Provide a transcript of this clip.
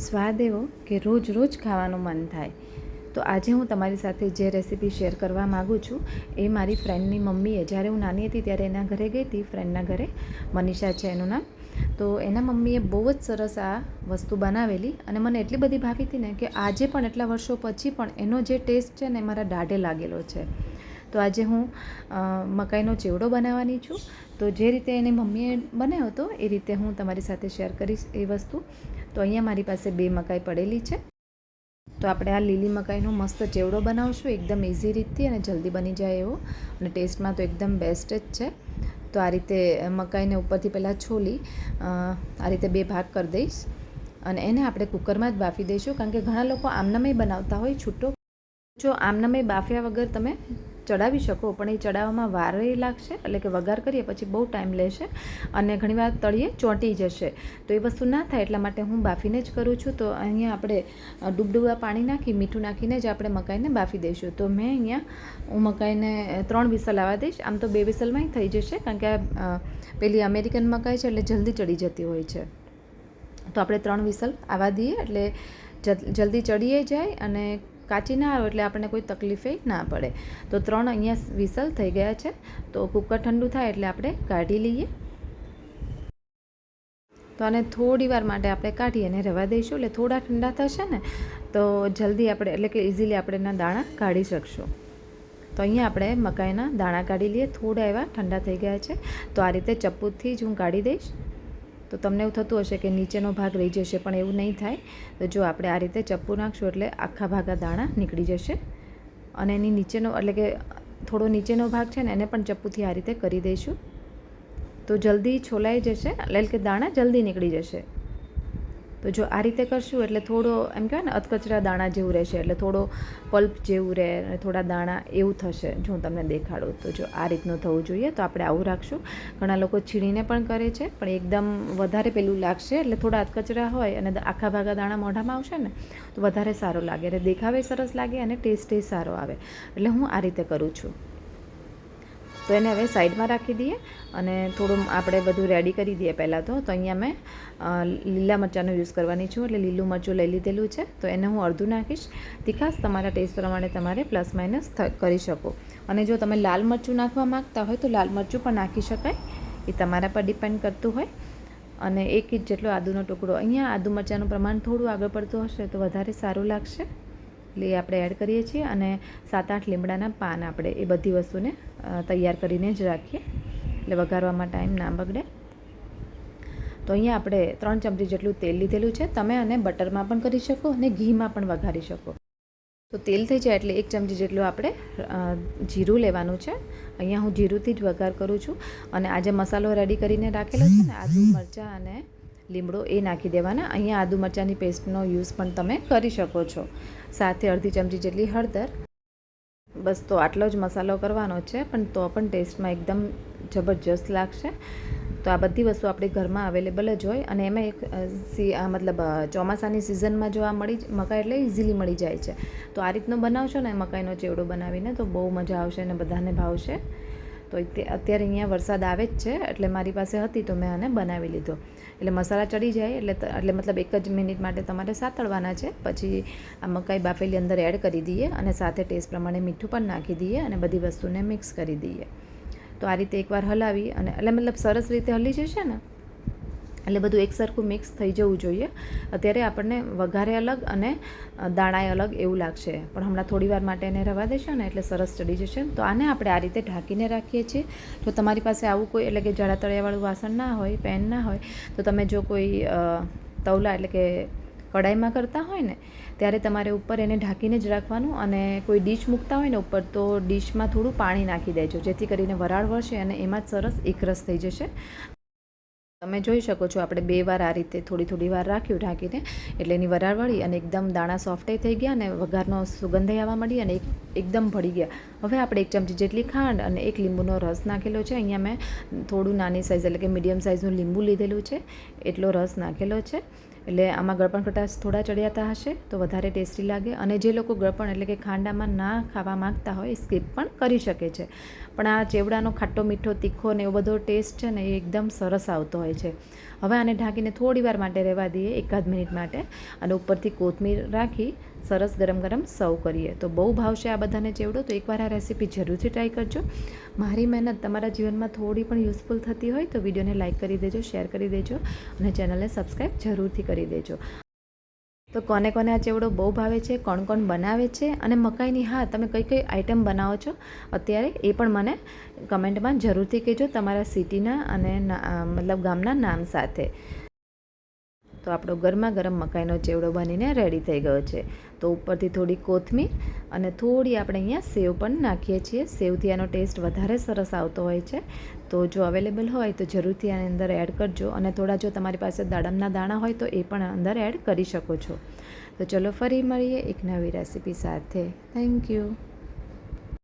સ્વાદ એવો કે રોજ રોજ ખાવાનું મન થાય. તો આજે હું તમારી સાથે જે રેસીપી શેર કરવા માગું છું, એ મારી ફ્રેન્ડની મમ્મીએ જ્યારે હું નાની હતી ત્યારે એના ઘરે ગઈ હતી ફ્રેન્ડના ઘરે, મનીષા છે એનું નામ. તો એના મમ્મીએ બહુ જ સરસ આ વસ્તુ બનાવેલી અને મને એટલી બધી ભાવી હતી ને કે આજે પણ એટલા વર્ષો પછી પણ એનો જે ટેસ્ટ છે ને મારા દાઢે લાગેલો છે. તો આજે હું મકાઈનો ચેવડો બનાવવાની છું. તો જે રીતે એની મમ્મીએ બનાવ્યો હતો, એ રીતે હું તમારી સાથે શેર કરીશ એ વસ્તુ. તો અહીંયા મારી પાસે બે મકાઈ પડેલી છે. તો આપણે આ લીલી મકાઈનો મસ્ત ચેવડો બનાવશું, એકદમ ઇઝી રીતથી અને જલ્દી બની જાય એવો. અને ટેસ્ટમાં તો એકદમ બેસ્ટ જ છે. તો આ રીતે મકાઈને ઉપરથી પહેલાં છોલી આ રીતે બે ભાગ કરી દઈશ. અને એને આપણે કુકરમાં જ બાફી દઈશું, કારણ કે ઘણા લોકો આમનામય બનાવતા હોય, છૂટો. જો આમનામય બાફ્યા વગર તમે ચડાવી શકો, પણ એ ચડાવવામાં વાર લાગશે, એટલે કે વઘાર કરીએ પછી બહુ ટાઈમ લેશે અને ઘણીવાર તળીએ ચોંટી જશે. તો એ વસ્તુ ના થાય એટલા માટે હું બાફીને જ કરું છું. તો અહીંયા આપણે ડૂબડૂબા પાણી નાખી, મીઠું નાખીને જ આપણે મકાઈને બાફી દઈશું. તો મેં અહીંયા, હું મકાઈને ત્રણ વિસલ આવવા દઈશ. આમ તો બે વિસલમાં થઈ જશે, કારણ કે આ પેલી અમેરિકન મકાઈ છે, એટલે જલ્દી ચડી જતી હોય છે. તો આપણે ત્રણ વિસલ આવવા દઈએ, એટલે જલ- જલ્દી ચડીએ જાય અને કાચી ના આવે એટલે આપણને કોઈ તકલીફે ના પડે. તો ત્રણ અહીંયા વિસલ થઈ ગયા છે. તો કુકર ઠંડુ થાય એટલે આપણે કાઢી લઈએ. તો આને થોડી વાર માટે આપણે કાઢી અને રવા દઈશું. એટલે થોડા ઠંડા થશે ને, તો જલ્દી આપણે, એટલે કે ઇઝીલી આપણે એના દાણા કાઢી શકશું. તો અહીંયા આપણે મકાઈના દાણા કાઢી લઈએ. થોડા એવા ઠંડા થઈ ગયા છે. તો આ રીતે ચપ્પુથી જ હું કાઢી દઈશ. તો તમને એવું થતું હશે કે નીચેનો ભાગ રહી જશે, પણ એવું નહીં થાય. તો જો આપણે આ રીતે ચપ્પુ નાખશું એટલે આખા ભાગા દાણા નીકળી જશે. અને એની નીચેનો, એટલે કે થોડો નીચેનો ભાગ છે ને, એને પણ ચપ્પુથી આ રીતે કરી દઈશું. તો જલ્દી છોલાઈ જશે, એટલે કે દાણા જલ્દી નીકળી જશે. તો જો આ રીતે કરશું એટલે થોડો, એમ કહેવાય ને, અધકચરા દાણા જેવું રહેશે, એટલે થોડો પલ્પ જેવું રહે અને થોડા દાણા એવું થશે, જો હું તમને દેખાડું. તો જો આ રીતનું થવું જોઈએ તો આપણે આવું રાખશું. ઘણા લોકો છીણીને પણ કરે છે, પણ એકદમ વધારે પેલું લાગશે, એટલે થોડા અધકચરા હોય અને આખા ભાગા દાણા મોઢામાં આવશે ને, તો વધારે સારો લાગે. અને દેખાવે સરસ લાગે અને ટેસ્ટે સારો આવે. એટલે હું આ રીતે કરું છું. તો એને હવે સાઈડમાં રાખી દઈએ અને થોડું આપણે બધું રેડી કરી દઈએ પહેલાં તો. તો અહીંયા મેં લીલા મરચાંનો યુઝ કરવાની છું, એટલે લીલું મરચું લઈ લીધેલું છે. તો એને હું અડધું નાખીશ. તીખાસ તમારા ટેસ્ટ પ્રમાણે તમારે પ્લસ માઇનસ કરી શકો. અને જો તમે લાલ મરચું નાખવા માગતા હોય તો લાલ મરચું પણ નાખી શકાય. એ તમારા પર ડિપેન્ડ કરતું હોય. અને એક ઇંચ જેટલો આદુનો ટુકડો, અહીંયા આદુ મરચાંનું પ્રમાણ થોડું આગળ પડતું હશે તો વધારે સારું લાગશે. એ આપણે એડ કરીએ છીએ અને સાત આઠ લીમડાના પાન આપણે એ બધી વસ્તુને તૈયાર કરીને જ રાખીએ. એટલે વઘારવામાં ટાઈમ ના બગડે. તો અહીંયા આપણે ત્રણ ચમચી જેટલું તેલ લીધેલું છે. તમે અને બટરમાં પણ કરી શકો અને ઘીમાં પણ વઘારી શકો. તો તેલ થઈ જાય એટલે એક ચમચી જેટલું આપણે જીરું લેવાનું છે. અહીંયા હું જીરુંથી જ વઘાર કરું છું. અને આજે મસાલો રેડી કરીને રાખેલો છે ને, આદુ, મરચાં અને લીમડો એ નાખી દેવાના. અહીંયા આદુ મરચાંની પેસ્ટનો યુઝ પણ તમે કરી શકો છો. સાથે અડધી ચમચી જેટલી હળદર. બસ તો આટલો જ મસાલો કરવાનો છે, પણ તો પણ ટેસ્ટમાં એકદમ જબરજસ્ત લાગશે. તો આ બધી વસ્તુ આપણે ઘરમાં અવેલેબલ જ હોય અને એમાં એક સી મતલબ ચોમાસાની સિઝનમાં જો આ મળી મકાઈ એટલે ઇઝીલી મળી જાય છે. તો આ રીતનો બનાવશો ને મકાઈનો ચેવડો બનાવીને તો બહુ મજા આવશે અને બધાને ભાવશે. તો અત્યારે અહીંયા વરસાદ આવે જ છે, એટલે મારી પાસે હતી તો મેં આને બનાવી લીધો. એટલે મસાલા ચડી જાય, એટલે એટલે મતલબ એક જ મિનિટ માટે તમારે સાતળવાના છે, પછી આ મકાઈ બાફેલી અંદર એડ કરી દઈએ અને સાથે ટેસ્ટ પ્રમાણે મીઠું પણ નાખી દઈએ અને બધી વસ્તુને મિક્સ કરી દઈએ. તો આ રીતે એકવાર હલાવી અને, એટલે મતલબ સરસ રીતે હલી જશે ને? એટલે બધું એકસરખું મિક્સ થઈ જવું જોઈએ. અત્યારે આપણને વઘારે અલગ અને દાણાએ અલગ એવું લાગશે. પણ હમણાં થોડી વાર માટે એને રવા દેશો ને એટલે સરસ ચડી જશે. તો આને આપણે આ રીતે ઢાંકીને રાખીએ છીએ. જો તમારી પાસે આવું કોઈ એટલે કે જાડા તળિયાવાળું વાસણ ના હોય, પેન ના હોય, તો તમે જો કોઈ તવલા એટલે કે કડાઈમાં કરતા હોય ને, ત્યારે તમારે ઉપર એને ઢાંકીને જ રાખવાનું અને કોઈ ડીશ મૂકતા હોય ને ઉપર તો ડીશમાં થોડું પાણી નાખી દેજો. જેથી કરીને વરાળ વળશે અને એમાં જ સરસ એકરસ થઈ જશે. તમે જોઈ શકો છો, આપણે બે વાર આ રીતે થોડી થોડી વાર રાખ્યું, ઢાંકીને. એટલે એની વરાળ વળી અને એકદમ દાણા સોફ્ટે થઈ ગયા અને વઘારનો સુગંધ આવવા મળી અને એક, એકદમ ભળી ગયા. હવે આપણે એક ચમચી જેટલી ખાંડ અને એક લીંબુનો રસ નાખેલો છે. અહીંયા મેં થોડું નાની સાઇઝ એટલે કે મીડિયમ સાઇઝનું લીંબુ લીધેલું છે. એટલો રસ નાખેલો છે. એટલે આમાં ગળપણ ખટાશ થોડા ચડિયાતા હશે તો વધારે ટેસ્ટી લાગે. અને જે લોકો ગળપણ એટલે કે ખાંડામાં ના ખાવા માંગતા હોય એ સ્કીપ પણ કરી શકે છે. પણ આ ચેવડાનો ખાટો, મીઠો, તીખો ને એવો બધો ટેસ્ટ છે ને એ એકદમ સરસ આવતો હોય છે. હવે આને ઢાંકીને થોડી વાર માટે રહેવા દઈએ, એકાદ મિનિટ માટે. અને ઉપરથી કોથમીર રાખી સરસ ગરમ ગરમ સર્વ કરીએ. તો બહુ ભાવશે આ બધાને ચેવડો, તો એકવાર આ રેસીપી જરૂરથી ટ્રાય કરજો. મારી મહેનત તમારા જીવનમાં થોડી પણ યુઝફુલ થતી હોય તો વિડીયોને લાઇક કરી દેજો શેર કરી દેજો અને ચેનલને સબસ્ક્રાઈબ જરૂરથી કરી દેજો. તો કોને કોને આ ચેવડો બહુ ભાવે છે, કોણ કોણ બનાવે છે અને મકાઈની હા, તમે કઈ કઈ આઈટમ બનાવો છો અત્યારે એ પણ મને કમેન્ટમાં જરૂરથી કહેજો તમારા સિટીના અને મતલબ ગામના નામ સાથે. તો આપણો ગરમા ગરમ મકાઈનો ચેવડો બનીને રેડી થઈ ગયો છે. તો ઉપરથી થોડી કોથમીર અને થોડી આપણે અહીંયા સેવ પણ નાખીએ છીએ. સેવથી આનો ટેસ્ટ વધારે સરસ આવતો હોય છે. તો જો અવેલેબલ હોય તો જરૂરથી આની અંદર એડ કરજો અને થોડા જો તમારી પાસે દાડમના દાણા હોય તો એ પણ અંદર એડ કરી શકો છો. તો ચલો ફરી મળીએ એક નવી રેસીપી સાથે. Thank you